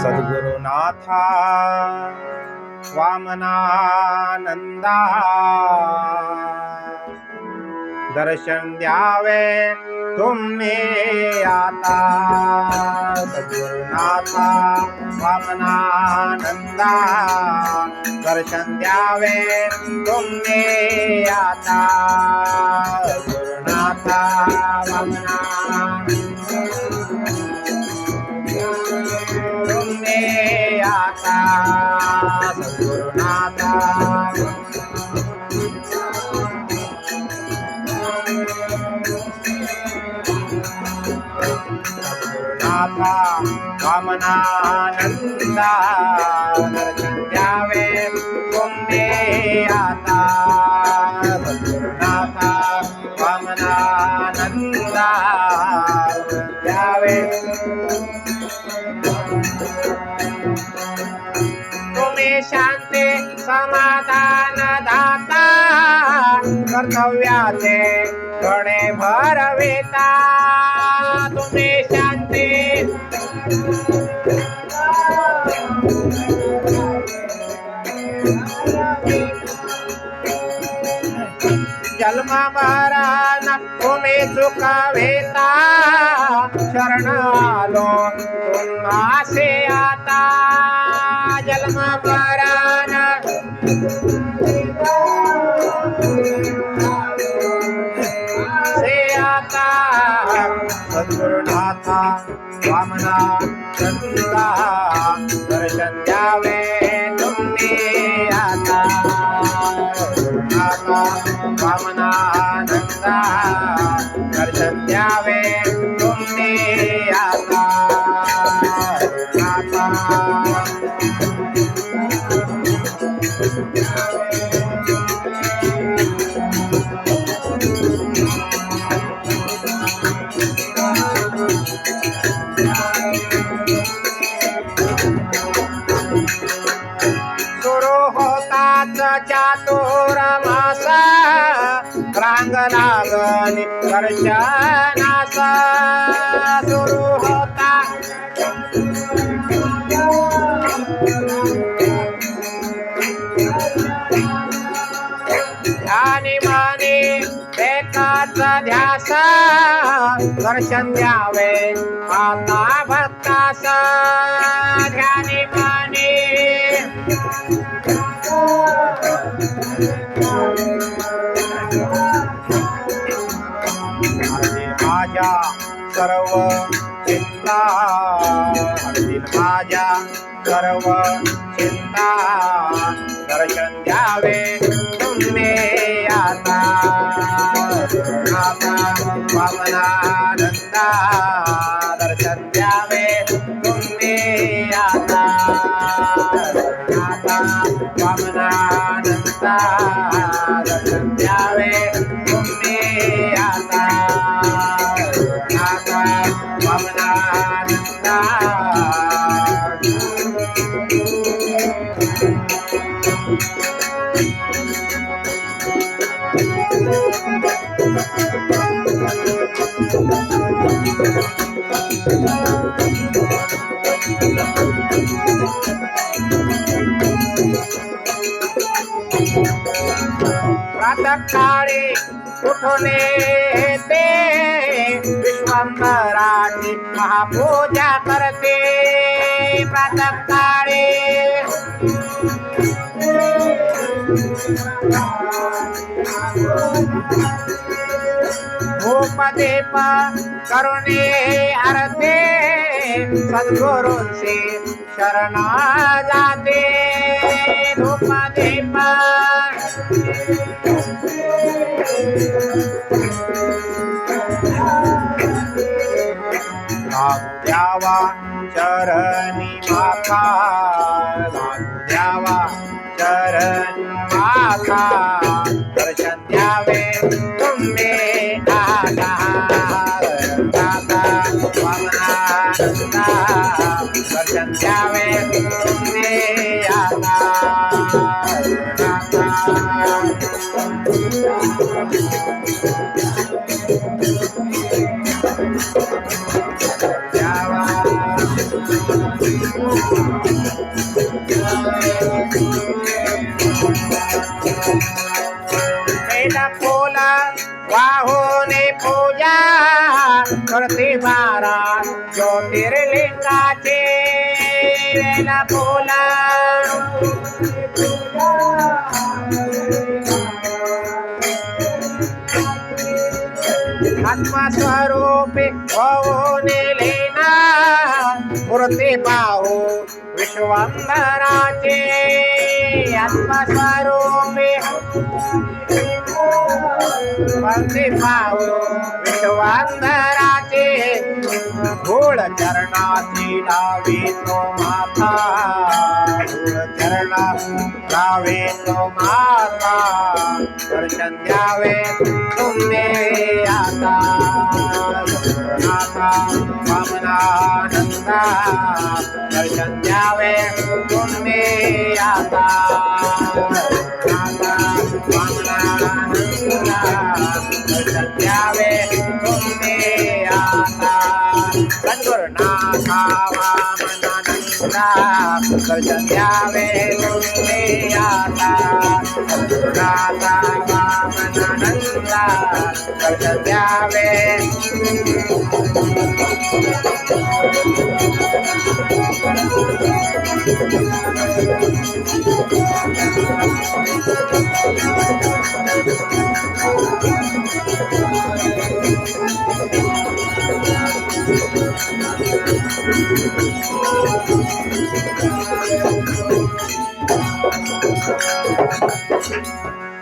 सद्गुरुनाथा वामनानंदा दर्शन द्यावे तुम्ही आता। सद्गुरुनाथा वामनानंदा दर्शन द्यावे तुम्ही आता। सद्गुरुनाथा वामना नाथा वामनानंदा द्यावे तुम्ही आता सद्गुरुनाथा वामनानंदा द्यावे तुम्ही समाधान दाता कर्तव्याचे गणे भरविता। જલમાં મારા નખુમે ચુકાવેતા શરણાલો તુમ્મા સે આતા જલમાં सद्गुरुनाथा वामना चंदा दर्शन द्यावे तुम्ही आता गुरुनाथा वामनानंदा दर्शन द्यावे तुम्ही आता गुरुनाथा चातुर्मास रांग लागली दर्शनास सुरू होता. ध्यानी माने एकाच ध्यास दर्शन द्यावे. आता भक्तास ध्यानी माने माझ्या सर्व चिंता हरतील माझ्या सर्व चिंता दर्शन द्यावे तुम्ही आता गुरुनाथा वामनानंदा दर्शन द्यावे तुम्ही आता वामनानंदा प्रातःकाळी उठून ते विश्वंभराची महापूजा करते. प्रातःकाळी धूपदीप करुणे आरते. सद्गुरूंशी शरण जाते. धूपदीप लागू द्यावा चरणी माथा लागू द्यावा चरणी माथा दर्शन द्यावे तुम्ही आता दाता वाहुने पूजा करते बारा ज्योतिर्लिंगाचे बेल। आत्मस्वरूपे होऊन लेना मूर्ती पाहू विश्वंभराचे आत्मस्वरूपे बंदी पाहू विश्वांधराचे धूळ चरणाची लावी तो माता गोड़ चरणा लावे तो माता दर्शन द्यावे तुम्ही आता नाथा वामनानंदा दर्शन द्यावे तुम्ही आता नाथा वामनानंदा दर्शन द्यावे तुम्ही आता सद्गुरुनाथा वामनानंदा Thank you.